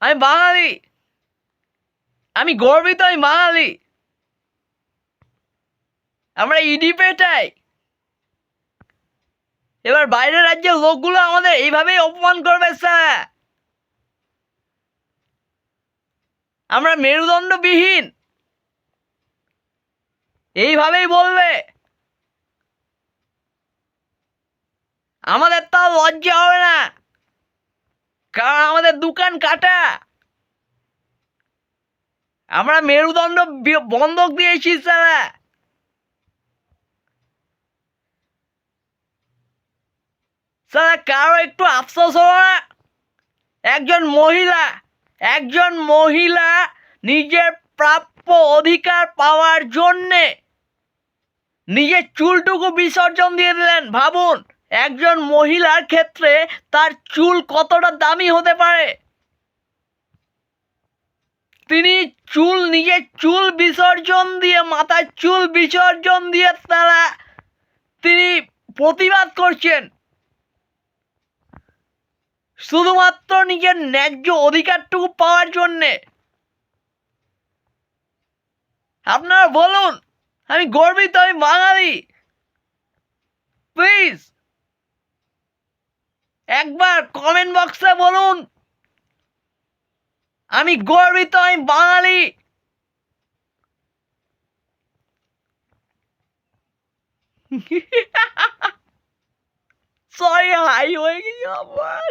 আমি বাঙালি। আমি গর্বিত, আমি বাঙালি। আমরা ইডি পেটাই এবার বাইরের রাজ্যের লোকগুলো আমাদের এইভাবেই অপমান করবে, স্যার। আমরা মেরুদণ্ডবিহীন। এইভাবেই বলবে। আমাদের তো আর লজ্জা হবে না। কারণ আমাদের দোকান কাটা। আমরা মেরুদণ্ড বন্ধক দিয়েছি, স্যার। স্যার, কারও একটু আফসোস হলো না একজন মহিলা একজন মহিলা নিজের প্রাপ্য অধিকার পাওয়ার জন্যে নিজের চুলটুকু বিসর্জন দিয়ে দিলেন, ভাবুন। একজন মহিলার ক্ষেত্রে তার চুল কতটা দামি হতে পারে? তিনি চুল, নিজের চুল বিসর্জন দিয়ে, মাথার চুল বিসর্জন দিয়ে তারা, তিনি প্রতিবাদ করছেন। শুধুমাত্র নিজের ন্যায্য অধিকারটুকু পাওয়ার জন্যে। আপনারা বলুন, আমি গর্বিত, আমি বাঙালি। প্লিজ একবার কমেন্ট বক্সে বলুন। আমি গর্বিত আমি বাঙালি। সরি হাই হয়ে গেছি আমার।